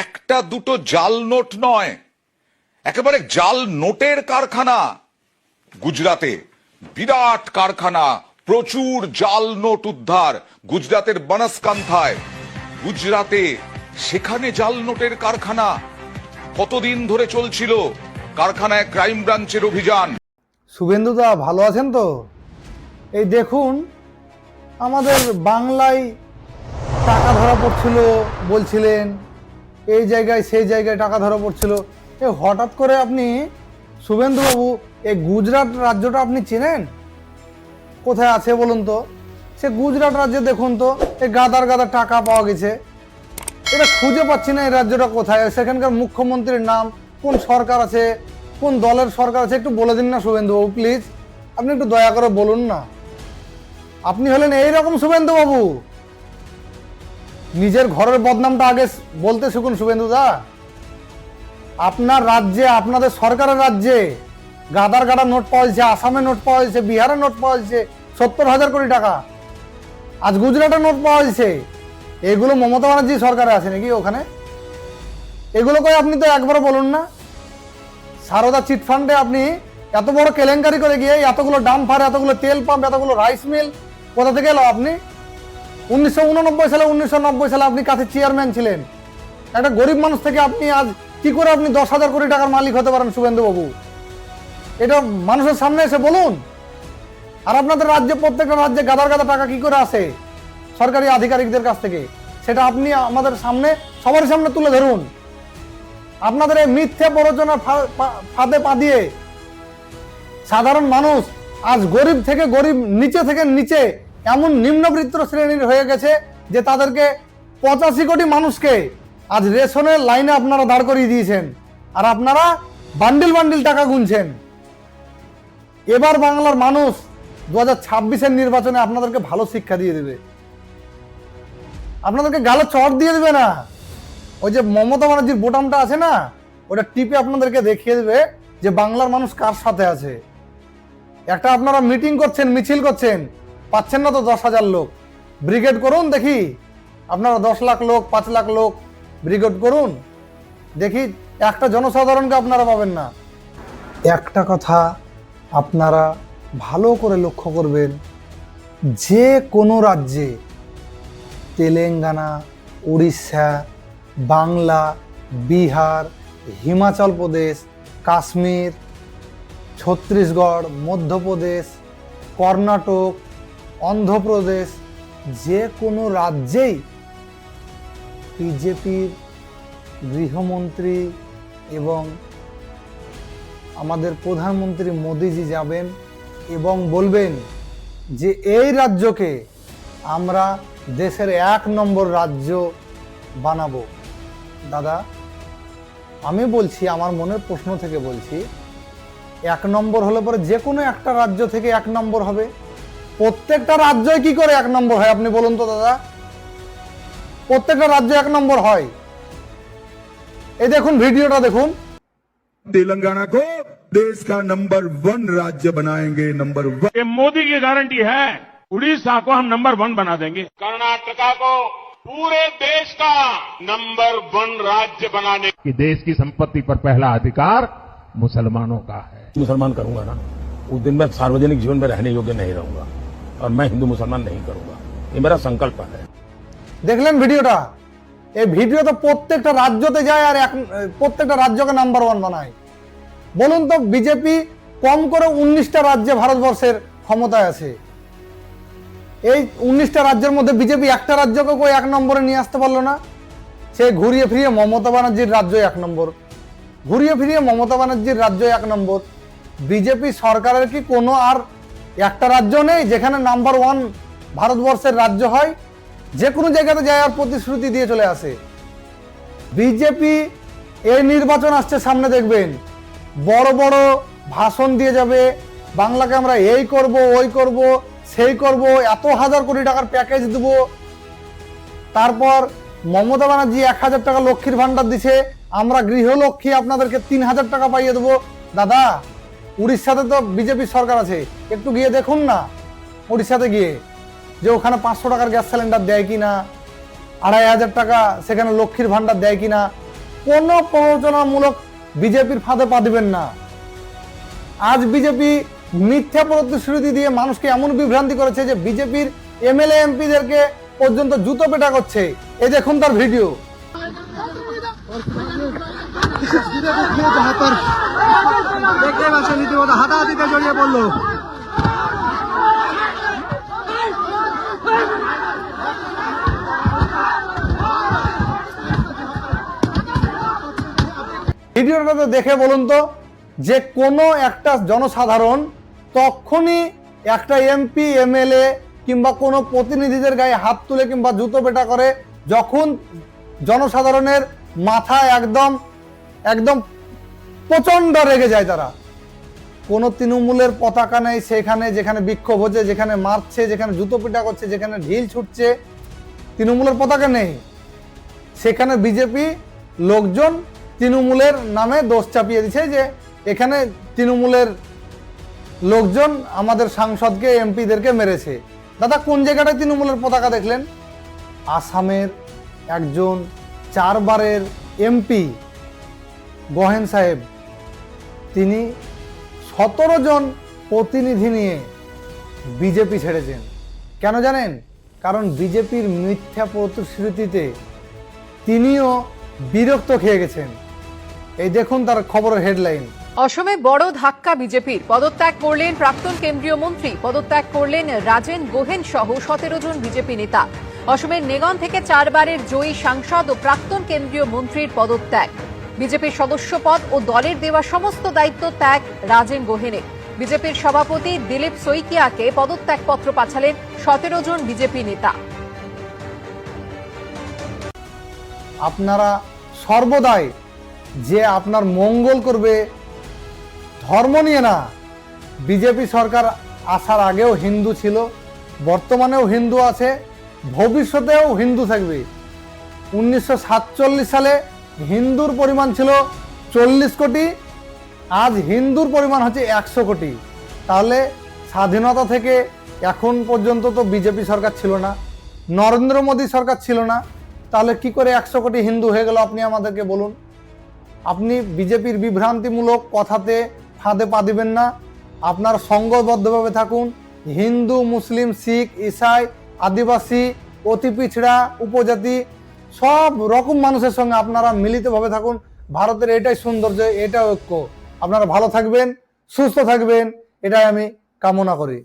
একটা দুটো জাল নোট নয়। একেবারে জাল নোটের কারখানা গুজরাতে বিরাট কারখানা, প্রচুর জাল নোট উদ্ধার গুজরাতের বনসকান্থায়। গুজরাতে সেখানে জাল নোটের কারখানা কতদিন ধরে চলছিল? কারখানায় ক্রাইম ব্রাঞ্চের অভিযান। শুভেন্দুদা, ভালো আছেন তো? এই দেখুন, আমাদের বাংলায় টাকা ধরা পড়ছিল, বলছিলেন এই জায়গায়, সেই জায়গায় টাকা ধরা পড়ছিল। এ, হঠাৎ করে আপনি শুভেন্দুবাবু এই গুজরাট রাজ্যটা আপনি চেনেন? কোথায় আছে বলুন তো? সে গুজরাট রাজ্যে দেখুন তো এই গাদার গাদার টাকা পাওয়া গেছে। এটা খুঁজে পাচ্ছি না এই রাজ্যটা কোথায় সেখানকার মুখ্যমন্ত্রীর নাম, কোন সরকার আছে, কোন দলের সরকার আছে, একটু বলে দিন না শুভেন্দুবাবু, প্লিজ। আপনি একটু দয়া করে বলুন না। আপনি হলেন এইরকম শুভেন্দুবাবু। নিজের ঘরের বদনামটা আগে বলতে শিখুন শুভেন্দুদা আপনার রাজ্যে, আপনাদের সরকারের রাজ্যে গাদার গাদা নোট পাওয়া যাচ্ছে আসামে নোট পাওয়া যাচ্ছে বিহারে নোট পাওয়া যাচ্ছে, সত্তর হাজার কোটি টাকা। আজ গুজরাটের নোট পাওয়া যাচ্ছে। এগুলো মমতা ব্যানার্জি সরকারে আছে নাকি ওখানে? এগুলো কই আপনি তো একবারও বলুন না। সারদা চিটফান্ডে আপনি এত বড় কেলেঙ্কারি করে গিয়ে এতগুলো ডাম্পার, এতগুলো তেল পাম্প, এতগুলো রাইস মিল কোথা থেকে এলো আপনি? উনিশশো উননব্বই সালে, উনিশশো নব্বই সালে আপনি কাছে চেয়ারম্যান ছিলেন। একটা গরিব মানুষ থেকে আপনি আজ কি করে আপনি দশ হাজার কোটি টাকার মালিক হতে পারেন শুভেন্দু বাবু এটা মানুষের সামনে এসে বলুন। আর আপনাদের রাজ্যে, প্রত্যেকটা রাজ্যে গাদার গাদা টাকা কি করে আসে? সরকারি আধিকারিকদের কাছ থেকে। সেটা আপনি আমাদের সামনে, সবার সামনে তুলে ধরুন। আপনাদের এই মিথ্যে প্ররোচনার ফাঁদে পা দিয়ে সাধারণ মানুষ আজ গরিব থেকে গরিব, নিচে থেকে নিচে এমন নিম্নবৃত্ত শ্রেণির হয়ে গেছে যে তাদেরকে পঁচাশি কোটি মানুষকে আজ রেশনের লাইনে আপনারা দাঁড় করিয়ে দিয়েছেন। আর আপনারা বান্ডিল বান্ডিল টাকা গুনছেন। এবার বাংলার মানুষ দু হাজার ছাব্বিশের নির্বাচনে আপনাদেরকে ভালো শিক্ষা দিয়ে দেবে। আপনাদেরকে গালে চট দিয়ে দেবে না। ওই যে মমতা ব্যানার্জির বোটামটা আছে না, ওটা টিপে আপনাদেরকে দেখিয়ে দেবে যে বাংলার মানুষ কার সাথে আছে। একটা আপনারা মিটিং করছেন, মিছিল করছেন পাচ্ছেন না তো দশ হাজার লোক। ব্রিগেড করুন দেখি। আপনারা দশ লাখ লোক, পাঁচ লাখ লোক ব্রিগেড করুন। দেখি একটা জনসাধারণকে আপনারা পাবেন না। একটা কথা আপনারা ভালো করে লক্ষ্য করবেন, যে কোনো রাজ্যে তেলেঙ্গানা, উড়িষ্যা, বাংলা, বিহার, হিমাচল প্রদেশ, কাশ্মীর, ছত্তিশগড়, মধ্যপ্রদেশ, কর্ণাটক অন্ধ্রপ্রদেশ যে কোনো রাজ্যেই বিজেপির গৃহমন্ত্রী এবং আমাদের প্রধানমন্ত্রী মোদিজি যাবেন এবং বলবেন যে এই রাজ্যকে আমরা দেশের এক নম্বর রাজ্য বানাবো। দাদা, আমি বলছি, আমার মনের প্রশ্ন থেকে বলছি, এক নম্বর হলে পরে যে কোনো একটা রাজ্য থেকে এক নম্বর হবে। প্রত্যেকটা রাজ্যই কি করে এক নম্বর হয় আপনি বলুন তো দাদা প্রত্যেকটা রাজ্য এক নম্বর হয় এই দেখুন ভিডিওটা দেখুন तेलंगाना को देश का नंबर वन राज्य बनाएंगे नंबर वन ये मोदी की गारंटी है उड़ीसा को हम नंबर वन बना देंगे कर्नाटका को पूरे देश का नंबर वन राज्य बनाने कि देश की संपत्ति पर पहला अधिकार मुसलमानों का है मुसलमान करूंगा ना उस दिन मैं सार्वजनिक जीवन में रहने योग्य नहीं रहूंगा और मैं हिंदू मुसलमान नहीं करूंगा ये मेरा संकल्प है দেখলেন ভিডিওটা এই ভিডিও তো প্রত্যেকটা রাজ্যতে যায় আর এক প্রত্যেকটা রাজ্যকে নাম্বার ওয়ান বানায় বলুন তো বিজেপি কম করে উনিশটা রাজ্যে ভারতবর্ষের ক্ষমতায় আছে এই উনিশটা রাজ্যের মধ্যে বিজেপি একটা রাজ্যকে কই এক নম্বরে নিয়ে আসতে পারলো না সে ঘুরিয়ে ফিরিয়ে মমতা ব্যানার্জির রাজ্য এক নম্বর ঘুরিয়ে ফিরিয়ে মমতা ব্যানার্জির রাজ্য এক নম্বর বিজেপি সরকারের কি কোনো আর একটা রাজ্য নেই যেখানে নাম্বার ওয়ান ভারতবর্ষের রাজ্য হয়, যে কোনো জায়গাতে যায় আর প্রতিশ্রুতি দিয়ে চলে আসে। বিজেপি এই নির্বাচন আসছে, সামনে দেখবেন। বড় বড় ভাষণ দিয়ে যাবে, বাংলাকে আমরা এই করব, ওই করব, সেই করব, এত হাজার কোটি টাকার প্যাকেজ দেব। তারপর মমতা ব্যানার্জি এক হাজার টাকা লক্ষ্মীর ভাণ্ডার দিছে, আমরা গৃহলক্ষ্মী আপনাদেরকে তিন হাজার টাকা পাইয়ে দেবো। দাদা উড়িষ্যাতে তো বিজেপি সরকার আছে। একটু গিয়ে দেখুন না, উড়িষ্যাতে গিয়ে, যে ওখানে পাঁচশো টাকার গ্যাস সিলিন্ডার দেয় কি না আড়াই হাজার টাকা সেখানে লক্ষ্মীর ভান্ডার দেয় কি না কোনো প্ররোচনামূলক বিজেপির ফাঁদে পা দিবেন না। আজ বিজেপি মিথ্যা প্রতিশ্রুতি দিয়ে মানুষকে এমন বিভ্রান্তি করেছে যে বিজেপির এমএলএ এমপিদেরকে পর্যন্ত জুতো পেটা করছে। এ দেখুন তার ভিডিও। দেখতে পাচ্ছেন রীতিমতো হাতাহাতিতে জড়িয়ে পড়ল। ভিডিওটাতে দেখে বলুন তো, যে কোনো একটা জনসাধারণ তখনই একটা এমপি এমএলএ কিংবা কোনো প্রতিনিধিদের গায়ে হাত তুলে কিংবা জুতো পেটা করে, যখন জনসাধারণের মাথা একদম একদম প্রচণ্ড রেগে যায় তারা। কোনো তৃণমূলের পতাকা নেই সেখানে, যেখানে বিক্ষোভ হচ্ছে, যেখানে মারছে, যেখানে জুতো পিটা করছে, যেখানে ঢিল ছুটছে, তৃণমূলের পতাকা নেই। সেখানে বিজেপি লোকজন তৃণমূলের নামে দোষ চাপিয়ে দিচ্ছে যে এখানে তৃণমূলের লোকজন আমাদের সাংসদকে, এমপিদেরকে মেরেছে। দাদা, কোন জায়গাটায় তৃণমূলের পতাকা দেখলেন? আসামের একজন চারবারের এমপি গহেন সাহেব, তিনি সতেরো জন প্রতিনিধি নিয়ে বিজেপি ছেড়েছেন। কেন জানেন? কারণ বিজেপির মিথ্যা প্রতিশ্রুতিতে তিনিও বিরক্ত খেয়ে গেছেন। এই দেখুন তার খবরের হেডলাইন। অসমে বড় ধাক্কা বিজেপির। পদত্যাগ করলেন প্রাক্তন কেন্দ্রীয় মন্ত্রী। পদত্যাগ করলেন রাজেন গোহেন সহ সতেরো জন বিজেপি নেতা। অসমের নেগন থেকে চারবারের জয়ী সাংসদ ও প্রাক্তন কেন্দ্রীয় মন্ত্রীর পদত্যাগ। বিজেপির সদস্য পদ ও দলের দেওয়া সমস্ত দায়িত্ব ত্যাগ রাজেন গোহেনের বিজেপির সভাপতি দিলীপ সৈকিয়াকে পদত্যাগপত্র পাঠালেন সতেরো জন বিজেপি নেতা। আপনারা সর্বদাই যে আপনার মঙ্গল করবে, ধর্ম নিয়ে না, বিজেপি সরকার আসার আগেও হিন্দু ছিল, বর্তমানেও হিন্দু আছে, ভবিষ্যতেও হিন্দু থাকবে। উনিশশো সাতচল্লিশ সালে হিন্দুর পরিমাণ ছিল চল্লিশ কোটি, আজ হিন্দুর পরিমাণ হচ্ছে একশো কোটি। তাহলে স্বাধীনতা থেকে এখন পর্যন্ত তো বিজেপি সরকার ছিল না, নরেন্দ্র মোদী সরকার ছিল না, তাহলে কি করে একশো কোটি হিন্দু হয়ে গেল আপনি আমাদেরকে বলুন? আপনি বিজেপির বিভ্রান্তিমূলক কথাতে ফাঁদে পা দিবেন না, আপনার সঙ্গবদ্ধভাবে থাকুন, হিন্দু, মুসলিম, শিখ, ইসাই, আদিবাসী অতি পিছড়া উপজাতি সব রকম মানুষের সঙ্গে আপনারা মিলিতভাবে থাকুন। ভারতের এটাই সৌন্দর্য এটা ঐক্য। আপনারা ভালো থাকবেন, সুস্থ থাকবেন, এটাই আমি কামনা করি।